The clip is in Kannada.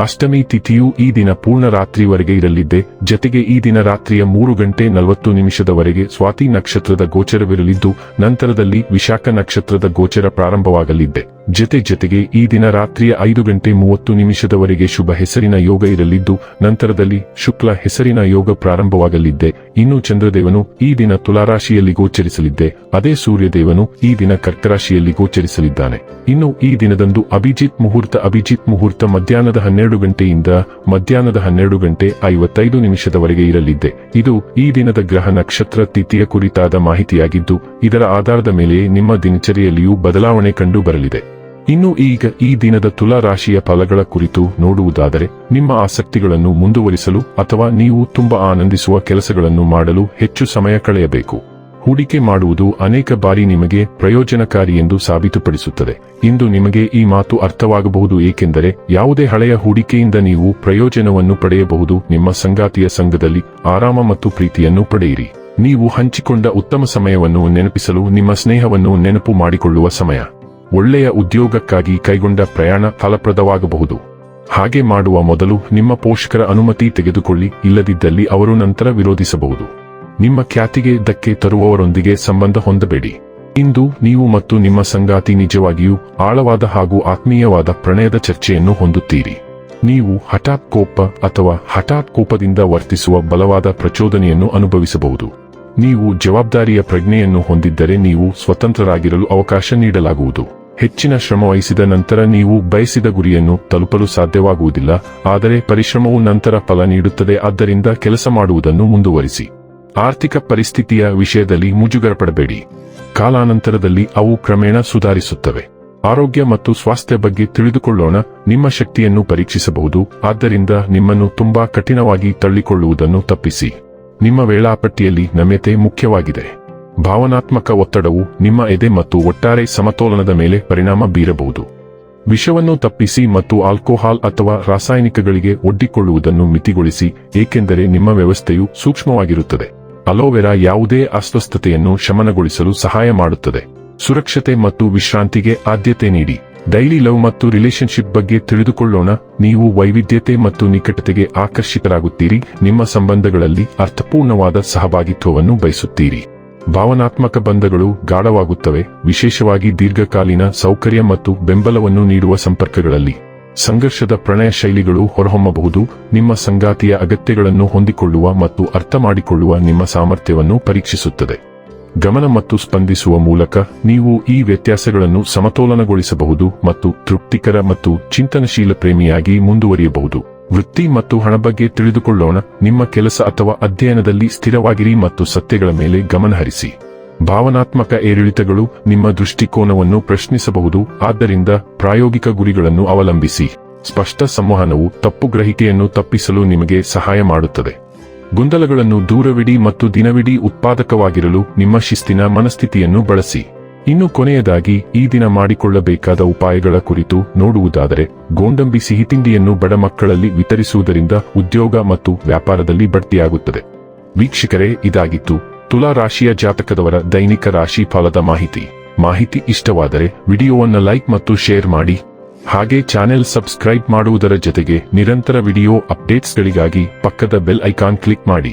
ಅಷ್ಟಮಿ ತಿಥಿಯು ಈ ದಿನ ಪೂರ್ಣ ರಾತ್ರಿವರೆಗೆ ಇರಲಿದ್ದೆ, ಜತೆಗೆ ಈ ದಿನ ರಾತ್ರಿಯ ಮೂರು ಗಂಟೆ ನಲವತ್ತು ನಿಮಿಷದವರೆಗೆ ಸ್ವಾತಿ ನಕ್ಷತ್ರದ ಗೋಚರವಿರಲಿದ್ದು, ನಂತರದಲ್ಲಿ ವಿಶಾಖ ನಕ್ಷತ್ರದ ಗೋಚರ ಪ್ರಾರಂಭವಾಗಲಿದ್ದೆ. ಜತೆ ಜತೆಗೆ ಈ ದಿನ ರಾತ್ರಿಯ ಐದು ಗಂಟೆ ಮೂವತ್ತು ನಿಮಿಷದವರೆಗೆ ಶುಭ ಹೆಸರಿನ ಯೋಗ ಇರಲಿದ್ದು, ನಂತರದಲ್ಲಿ ಶುಕ್ಲ ಹೆಸರಿನ ಯೋಗ ಪ್ರಾರಂಭವಾಗಲಿದ್ದೆ. ಇನ್ನು ಚಂದ್ರದೇವನು ಈ ದಿನ ತುಲಾರಾಶಿಯಲ್ಲಿ ಗೋಚರಿಸಲಿದ್ದೆ. ಅದೇ ಸೂರ್ಯದೇವನು ಈ ದಿನ ಕರ್ಕರಾಶಿಯಲ್ಲಿ ಗೋಚರಿಸಲಿದ್ದಾನೆ. ಇನ್ನು ಈ ದಿನದಂದು ಅಭಿಜಿತ್ ಮುಹೂರ್ತ ಅಭಿಜಿತ್ ಮುಹೂರ್ತ ಮಧ್ಯಾಹ್ನದ ಹನ್ನೆರಡು ಗಂಟೆಯಿಂದ ಮಧ್ಯಾಹ್ನದ ಹನ್ನೆರಡು ಗಂಟೆ ಐವತ್ತೈದು ನಿಮಿಷದವರೆಗೆ ಇರಲಿದ್ದೆ. ಇದು ಈ ದಿನದ ಗ್ರಹ ನಕ್ಷತ್ರ ತಿಥಿಯ ಕುರಿತಾದ ಮಾಹಿತಿಯಾಗಿದ್ದು, ಇದರ ಆಧಾರದ ಮೇಲೆ ನಿಮ್ಮ ದಿನಚರಿಯಲ್ಲಿಯೂ ಬದಲಾವಣೆ ಕಂಡು ಬರಲಿದೆ. ಇನ್ನು ಈಗ ಈ ದಿನದ ತುಲಾ ರಾಶಿಯ ಫಲಗಳ ಕುರಿತು ನೋಡುವುದಾದರೆ, ನಿಮ್ಮ ಆಸಕ್ತಿಗಳನ್ನು ಮುಂದುವರಿಸಲು ಅಥವಾ ನೀವು ತುಂಬಾ ಆನಂದಿಸುವ ಕೆಲಸಗಳನ್ನು ಮಾಡಲು ಹೆಚ್ಚು ಸಮಯ ಕಳೆಯಬೇಕು. ಹೂಡಿಕೆ ಮಾಡುವುದು ಅನೇಕ ಬಾರಿ ನಿಮಗೆ ಪ್ರಯೋಜನಕಾರಿ ಎಂದು ಸಾಬೀತುಪಡಿಸುತ್ತದೆ. ಇಂದು ನಿಮಗೆ ಈ ಮಾತು ಅರ್ಥವಾಗಬಹುದು ಏಕೆಂದರೆ, ಯಾವುದೇ ಹಳೆಯ ಹೂಡಿಕೆಯಿಂದ ನೀವು ಪ್ರಯೋಜನವನ್ನು ಪಡೆಯಬಹುದು. ನಿಮ್ಮ ಸಂಗಾತಿಯ ಸಂಘದಲ್ಲಿ ಆರಾಮ ಮತ್ತು ಪ್ರೀತಿಯನ್ನು ಪಡೆಯಿರಿ. ನೀವು ಹಂಚಿಕೊಂಡ ಉತ್ತಮ ಸಮಯವನ್ನು ನೆನಪಿಸಲು ನಿಮ್ಮ ಸ್ನೇಹವನ್ನು ನೆನಪು ಮಾಡಿಕೊಳ್ಳುವ ಸಮಯ. ಒಳ್ಳೆಯ ಉದ್ಯೋಗಕ್ಕಾಗಿ ಕೈಗೊಂಡ ಪ್ರಯಾಣ ಫಲಪ್ರದವಾಗಬಹುದು. ಹಾಗೆ ಮಾಡುವ ಮೊದಲು ನಿಮ್ಮ ಪೋಷಕರ ಅನುಮತಿ ತೆಗೆದುಕೊಳ್ಳಿ, ಇಲ್ಲದಿದ್ದಲ್ಲಿ ಅವರು ನಂತರ ವಿರೋಧಿಸಬಹುದು. ನಿಮ್ಮ ಖ್ಯಾತಿಗೆ ಧಕ್ಕೆ ತರುವವರೊಂದಿಗೆ ಸಂಬಂಧ ಹೊಂದಬೇಡಿ. ಇಂದು ನೀವು ಮತ್ತು ನಿಮ್ಮ ಸಂಗಾತಿ ನಿಜವಾಗಿಯೂ ಆಳವಾದ ಹಾಗೂ ಆತ್ಮೀಯವಾದ ಪ್ರಣಯದ ಚರ್ಚೆಯನ್ನು ಹೊಂದುತ್ತೀರಿ. ನೀವು ಹಠಾತ್ ಕೋಪ ಅಥವಾ ಹಠಾತ್ ಕೋಪದಿಂದ ವರ್ತಿಸುವ ಬಲವಾದ ಪ್ರಚೋದನೆಯನ್ನು ಅನುಭವಿಸಬಹುದು. ನೀವು ಜವಾಬ್ದಾರಿಯ ಪ್ರಜ್ಞೆಯನ್ನು ಹೊಂದಿದ್ದರೆ ನೀವು ಸ್ವತಂತ್ರರಾಗಿರಲು ಅವಕಾಶ ನೀಡಲಾಗುವುದು. ಹೆಚ್ಚಿನ ಶ್ರಮ ವಹಿಸಿದ ನಂತರ ನೀವು ಬಯಸಿದ ಗುರಿಯನ್ನು ತಲುಪಲು ಸಾಧ್ಯವಾಗುವುದಿಲ್ಲ, ಆದರೆ ಪರಿಶ್ರಮವು ನಂತರ ಫಲ ನೀಡುತ್ತದೆ, ಆದ್ದರಿಂದ ಕೆಲಸ ಮಾಡುವುದನ್ನು ಮುಂದುವರಿಸಿ. ಆರ್ಥಿಕ ಪರಿಸ್ಥಿತಿಯ ವಿಷಯದಲ್ಲಿ ಮುಜುಗರಪಡಬೇಡಿ. ಕಾಲಾನಂತರದಲ್ಲಿ ಅವು ಕ್ರಮೇಣ ಸುಧಾರಿಸುತ್ತವೆ. ಆರೋಗ್ಯ ಮತ್ತು ಸ್ವಾಸ್ಥ್ಯ ಬಗ್ಗೆ ತಿಳಿದುಕೊಳ್ಳೋಣ, ನಿಮ್ಮ ಶಕ್ತಿಯನ್ನು ಪರೀಕ್ಷಿಸಬಹುದು, ಆದ್ದರಿಂದ ನಿಮ್ಮನ್ನು ತುಂಬಾ ಕಠಿಣವಾಗಿ ತಳ್ಳಿಕೊಳ್ಳುವುದನ್ನು ತಪ್ಪಿಸಿ. ನಿಮ್ಮ ವೇಳಾಪಟ್ಟಿಯಲ್ಲಿ ನಮ್ಯತೆ ಮುಖ್ಯವಾಗಿದೆ. ಭಾವನಾತ್ಮಕ ಒತ್ತಡವು ನಿಮ್ಮ ಎದೆ ಮತ್ತು ಒಟ್ಟಾರೆ ಸಮತೋಲನದ ಮೇಲೆ ಪರಿಣಾಮ ಬೀರಬಹುದು. ವಿಷವನ್ನು ತಪ್ಪಿಸಿ ಮತ್ತು ಆಲ್ಕೋಹಾಲ್ ಅಥವಾ ರಾಸಾಯನಿಕಗಳಿಗೆ ಒಡ್ಡಿಕೊಳ್ಳುವುದನ್ನು ಮಿತಿಗೊಳಿಸಿ, ಏಕೆಂದರೆ ನಿಮ್ಮ ವ್ಯವಸ್ಥೆಯು ಸೂಕ್ಷ್ಮವಾಗಿರುತ್ತದೆ. ಅಲೋವೆರಾ ಯಾವುದೇ ಅಸ್ವಸ್ಥತೆಯನ್ನು ಶಮನಗೊಳಿಸಲು ಸಹಾಯ ಮಾಡುತ್ತದೆ. ಸುರಕ್ಷತೆ ಮತ್ತು ವಿಶ್ರಾಂತಿಗೆ ಆದ್ಯತೆ ನೀಡಿ. ಡೈಲಿ ಲವ್ ಮತ್ತು ರಿಲೇಶನ್ಶಿಪ್ ಬಗ್ಗೆ ತಿಳಿದುಕೊಳ್ಳೋಣ. ನೀವು ವೈವಿಧ್ಯತೆ ಮತ್ತು ನಿಕಟತೆಗೆ ಆಕರ್ಷಿತರಾಗುತ್ತೀರಿ. ನಿಮ್ಮ ಸಂಬಂಧಗಳಲ್ಲಿ ಅರ್ಥಪೂರ್ಣವಾದ ಸಹಭಾಗಿತ್ವವನ್ನು ಬಯಸುತ್ತೀರಿ. ಭಾವನಾತ್ಮಕ ಬಂಧಗಳು ಗಾಢವಾಗುತ್ತವೆ, ವಿಶೇಷವಾಗಿ ದೀರ್ಘಕಾಲೀನ ಸೌಕರ್ಯ ಮತ್ತು ಬೆಂಬಲವನ್ನು ನೀಡುವ ಸಂಪರ್ಕಗಳಲ್ಲಿ. ಸಂಘರ್ಷದ ಪ್ರಣಯ ಶೈಲಿಗಳು ಹೊರಹೊಮ್ಮಬಹುದು, ನಿಮ್ಮ ಸಂಗಾತಿಯ ಅಗತ್ಯಗಳನ್ನು ಹೊಂದಿಕೊಳ್ಳುವ ಮತ್ತು ಅರ್ಥ ಮಾಡಿಕೊಳ್ಳುವ ನಿಮ್ಮ ಸಾಮರ್ಥ್ಯವನ್ನು ಪರೀಕ್ಷಿಸುತ್ತದೆ. ಗಮನ ಮತ್ತು ಸ್ಪಂದಿಸುವ ಮೂಲಕ ನೀವು ಈ ವ್ಯತ್ಯಾಸಗಳನ್ನು ಸಮತೋಲನಗೊಳಿಸಬಹುದು ಮತ್ತು ತೃಪ್ತಿಕರ ಮತ್ತು ಚಿಂತನಶೀಲ ಪ್ರೇಮಿಯಾಗಿ ಮುಂದುವರಿಯಬಹುದು. ವೃತ್ತಿ ಮತ್ತು ಹಣ ಬಗ್ಗೆ ತಿಳಿದುಕೊಳ್ಳೋಣ. ನಿಮ್ಮ ಕೆಲಸ ಅಥವಾ ಅಧ್ಯಯನದಲ್ಲಿ ಸ್ಥಿರವಾಗಿರಿ ಮತ್ತು ಸತ್ಯಗಳ ಮೇಲೆ ಗಮನಹರಿಸಿ ಭಾವನಾತ್ಮಕ ಏರಿಳಿತಗಳು ನಿಮ್ಮ ದೃಷ್ಟಿಕೋನವನ್ನು ಪ್ರಶ್ನಿಸಬಹುದು. ಆದ್ದರಿಂದ ಪ್ರಾಯೋಗಿಕ ಗುರಿಗಳನ್ನು ಅವಲಂಬಿಸಿ. ಸ್ಪಷ್ಟ ಸಂವಹನವು ತಪ್ಪು ಗ್ರಹಿಕೆಯನ್ನು ತಪ್ಪಿಸಲು ನಿಮಗೆ ಸಹಾಯ ಮಾಡುತ್ತದೆ. ಗೊಂದಲಗಳನ್ನು ದೂರವಿಡಿ ಮತ್ತು ದಿನವಿಡೀ ಉತ್ಪಾದಕವಾಗಿರಲು ನಿಮ್ಮ ಶಿಸ್ತಿನ ಮನಸ್ಥಿತಿಯನ್ನು ಬಳಸಿ. ಇನ್ನು ಕೊನೆಯದಾಗಿ ಈ ದಿನ ಮಾಡಿಕೊಳ್ಳಬೇಕಾದ ಉಪಾಯಗಳ ಕುರಿತು ನೋಡುವುದಾದರೆ, ಗೋಂಡಂಬಿ ಸಿಹಿತಿಂಡಿಯನ್ನು ಬಡ ಮಕ್ಕಳಲ್ಲಿ ವಿತರಿಸುವುದರಿಂದ ಉದ್ಯೋಗ ಮತ್ತು ವ್ಯಾಪಾರದಲ್ಲಿ ಬಡ್ತಿಯಾಗುತ್ತದೆ. ವೀಕ್ಷಕರೇ, ಇದಾಗಿತ್ತು ತುಲಾ ರಾಶಿಯ ಜಾತಕದವರ ದೈನಿಕ ರಾಶಿ ಫಲದ ಮಾಹಿತಿ. ಮಾಹಿತಿ ಇಷ್ಟವಾದರೆ ವಿಡಿಯೋವನ್ನು ಲೈಕ್ ಮತ್ತು ಶೇರ್ ಮಾಡಿ. ಹಾಗೆ ಚಾನೆಲ್ ಸಬ್ಸ್ಕ್ರೈಬ್ ಮಾಡುವುದರ ಜೊತೆಗೆ ನಿರಂತರ ವಿಡಿಯೋ ಅಪ್ಡೇಟ್ಸ್ಗಳಿಗಾಗಿ ಪಕ್ಕದ ಬೆಲ್ ಐಕಾನ್ ಕ್ಲಿಕ್ ಮಾಡಿ.